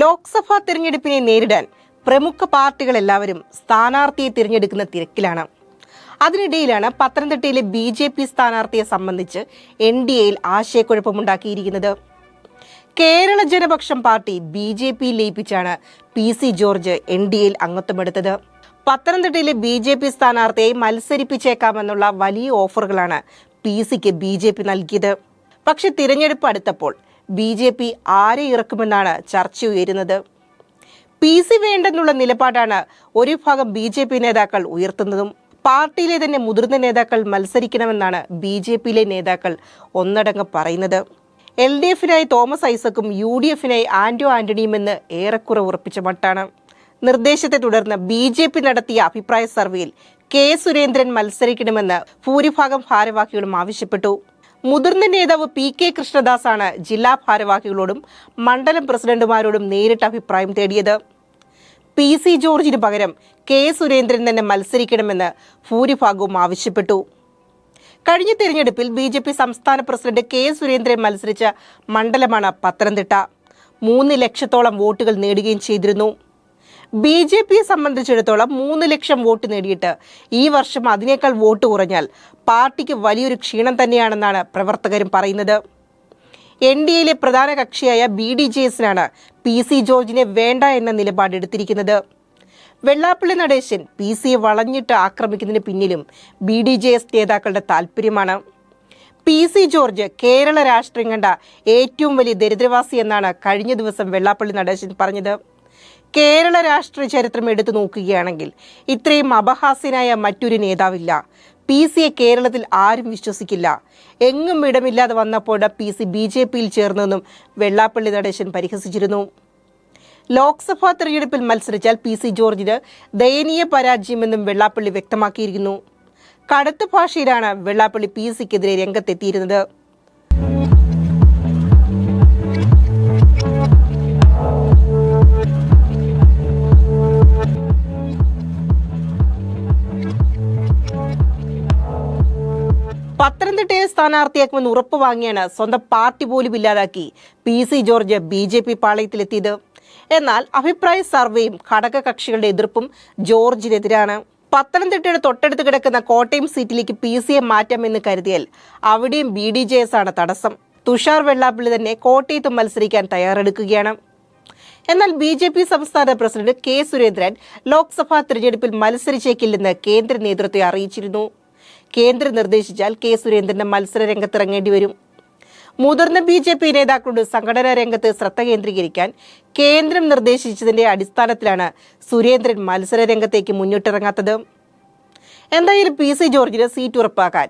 ലോക്സഭാ തിരഞ്ഞെടുപ്പിനെ നേരിടാൻ പ്രമുഖ പാർട്ടികൾ എല്ലാവരും സ്ഥാനാർത്ഥിയെ തിരഞ്ഞെടുക്കുന്ന തിരക്കിലാണ്. അതിനിടയിലാണ് പത്തനംതിട്ടയിലെ ബി ജെ പി സ്ഥാനാർത്ഥിയെ സംബന്ധിച്ച് എൻ ഡി എയിൽ ആശയക്കുഴപ്പമുണ്ടാക്കിയിരിക്കുന്നത്. Kerala Janapaksham party B J P ലയിപ്പിച്ചാണ് P C George N D എയിൽ അംഗത്വമെടുത്തത്. പത്തനംതിട്ടയിലെ ബി ജെ പി സ്ഥാനാർത്ഥിയെ മത്സരിപ്പിച്ചേക്കാമെന്നുള്ള വലിയ ഓഫറുകളാണ് പി സിക്ക് ബി ജെ പി നൽകിയത്. പക്ഷെ തിരഞ്ഞെടുപ്പ് അടുത്തപ്പോൾ ബി ജെ പി ആരെ ഇറക്കുമെന്നാണ് ചർച്ച ഉയരുന്നത്. പി സി വേണ്ടെന്നുള്ള നിലപാടാണ് ഒരു ഭാഗം ബി ജെ പി നേതാക്കൾ ഉയർത്തുന്നതും പാർട്ടിയിലെ തന്നെ മുതിർന്ന നേതാക്കൾ മത്സരിക്കണമെന്നാണ് ബി ജെ പിയിലെ നേതാക്കൾ ഒന്നടങ്കം പറയുന്നത്. എൽ ഡി എഫിനായി തോമസ് ഐസക്കും യു ഡി എഫിനായി ആന്റോ ആന്റണിയുമെന്ന് ഏറെക്കുറെ ഉറപ്പിച്ച മട്ടാണ്. നിർദ്ദേശത്തെ തുടർന്ന് ബി ജെ പി നടത്തിയ അഭിപ്രായ സർവേയിൽ കെ സുരേന്ദ്രൻ മത്സരിക്കണമെന്ന് ഭൂരിഭാഗം ഭാരവാഹികളും ആവശ്യപ്പെട്ടു. മുതിർന്ന നേതാവ് പി കെ കൃഷ്ണദാസാണ് ജില്ലാ ഭാരവാഹികളോടും മണ്ഡലം പ്രസിഡന്റുമാരോടും നേരിട്ട് അഭിപ്രായം തേടിയത്. പി സി ജോർജിന് പകരം കെ സുരേന്ദ്രൻ തന്നെ മത്സരിക്കണമെന്ന് ഭൂരിഭാഗവും ആവശ്യപ്പെട്ടു. കഴിഞ്ഞ തെരഞ്ഞെടുപ്പിൽ ബി ജെ പി സംസ്ഥാന പ്രസിഡന്റ് കെ സുരേന്ദ്രൻ മത്സരിച്ച മണ്ഡലമാണ് പത്തനംതിട്ട. മൂന്ന് ലക്ഷത്തോളം വോട്ടുകൾ നേടുകയും ചെയ്തിരുന്നു. ബി ജെ പിയെ സംബന്ധിച്ചിടത്തോളം മൂന്ന് ലക്ഷം വോട്ട് നേടിയിട്ട് ഈ വർഷം അതിനേക്കാൾ വോട്ട് കുറഞ്ഞാൽ പാർട്ടിക്ക് വലിയൊരു ക്ഷീണം തന്നെയാണെന്നാണ് പ്രവർത്തകരും പറയുന്നത്. എൻ ഡി എയിലെ പ്രധാന കക്ഷിയായ ബി ഡി ജെ എസിനാണ് പി സി ജോർജിനെ വേണ്ട എന്ന നിലപാടെടുത്തിരിക്കുന്നത് വെള്ളാപ്പള്ളി നടേശൻ പി സിയെ വളഞ്ഞിട്ട് ആക്രമിക്കുന്നതിന് പിന്നിലും ബി ഡി ജെ എസ് നേതാക്കളുടെ താല്പര്യമാണ്. പി സി ജോർജ് കേരള രാഷ്ട്രീയം കണ്ട ഏറ്റവും വലിയ ദരിദ്രവാസി എന്നാണ് കഴിഞ്ഞ ദിവസം വെള്ളാപ്പള്ളി നടേശൻ പറഞ്ഞത്. കേരള രാഷ്ട്രീയ ചരിത്രം എടുത്തു നോക്കുകയാണെങ്കിൽ ഇത്രയും അപഹാസ്യനായ മറ്റൊരു നേതാവില്ല. പി സിയെ കേരളത്തിൽ ആരും വിശ്വസിക്കില്ല. എങ്ങും ഇടമില്ലാതെ വന്നപ്പോൾ പി സി ബി ജെ പിയിൽ ചേർന്നെന്നും വെള്ളാപ്പള്ളി നടേശൻ പരിഹസിച്ചിരുന്നു. ലോക്സഭാ തെരഞ്ഞെടുപ്പിൽ മത്സരിച്ചാൽ പി സി ജോർജിന് ദയനീയ പരാജയമെന്നും വെള്ളാപ്പള്ളി വ്യക്തമാക്കിയിരിക്കുന്നു. കടുത്ത ഭാഷയിലാണ് വെള്ളാപ്പള്ളി പി സിക്കെതിരെ രംഗത്തെത്തിയിരുന്നത്. പത്തനംതിട്ടയെ സ്ഥാനാർത്ഥിയാക്കുമെന്ന് ഉറപ്പ് വാങ്ങിയാണ് സ്വന്തം പാർട്ടി പോലും ഇല്ലാതാക്കി P C George B J P പാളയത്തിലെത്തിയത്. എന്നാൽ അഭിപ്രായ സർവേയും ഘടകകക്ഷികളുടെ എതിർപ്പും ജോർജിനെതിരാണ്. പത്തനംതിട്ടയുടെ തൊട്ടടുത്ത് കിടക്കുന്ന കോട്ടയം സീറ്റിലേക്ക് പി സിയെ മാറ്റാമെന്ന് കരുതിയാൽ അവിടെയും ബി ഡി ജെ എസ് ആണ് തടസ്സം. തുഷാർ വെള്ളാപ്പള്ളി തന്നെ കോട്ടയത്ത് മത്സരിക്കാൻ തയ്യാറെടുക്കുകയാണ്. എന്നാൽ ബി ജെ പി സംസ്ഥാന പ്രസിഡന്റ് കെ സുരേന്ദ്രൻ ലോക്സഭാ തിരഞ്ഞെടുപ്പിൽ മത്സരിച്ചേക്കില്ലെന്ന് കേന്ദ്ര നേതൃത്വത്തെ അറിയിച്ചിരുന്നു. കേന്ദ്രം നിർദ്ദേശിച്ചാൽ കെ സുരേന്ദ്രന് മത്സര രംഗത്തിറങ്ങേണ്ടി വരും. മുതിർന്ന ബി ജെ പി നേതാക്കളുടെ സംഘടനാ രംഗത്ത് ശ്രദ്ധ കേന്ദ്രീകരിക്കാൻ കേന്ദ്രം നിർദ്ദേശിച്ചതിന്റെ അടിസ്ഥാനത്തിലാണ് സുരേന്ദ്രൻ മത്സര രംഗത്തേക്ക് മുന്നിട്ടിറങ്ങാത്തത്. എന്തായാലും പി സി ജോർജിന് സീറ്റ് ഉറപ്പാക്കാൻ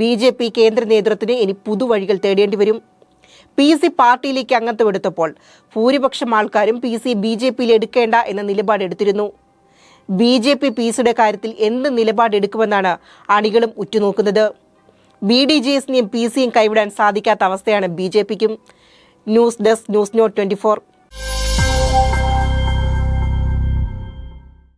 ബി ജെ പി കേന്ദ്ര നേതൃത്വത്തിന് ഇനി പുതുവഴികൾ തേടേണ്ടി വരും. പി സി പാർട്ടിയിലേക്ക് അംഗത്വം എടുത്തപ്പോൾ ഭൂരിപക്ഷം ആൾക്കാരും പി സി ബി ജെ പിയിൽ എടുക്കേണ്ട എന്ന നിലപാടെടുത്തിരുന്നു. ബി ജെ പി പീസിയുടെ കാര്യത്തിൽ എന്ത് നിലപാടെടുക്കുമെന്നാണ് അണികളും ഉറ്റുനോക്കുന്നത്. ബി ഡി ജെ എസിനെയും പി സിയും കൈവിടാൻ സാധിക്കാത്ത അവസ്ഥയാണ് ബി ജെ പിക്കും. News desk news note twenty four.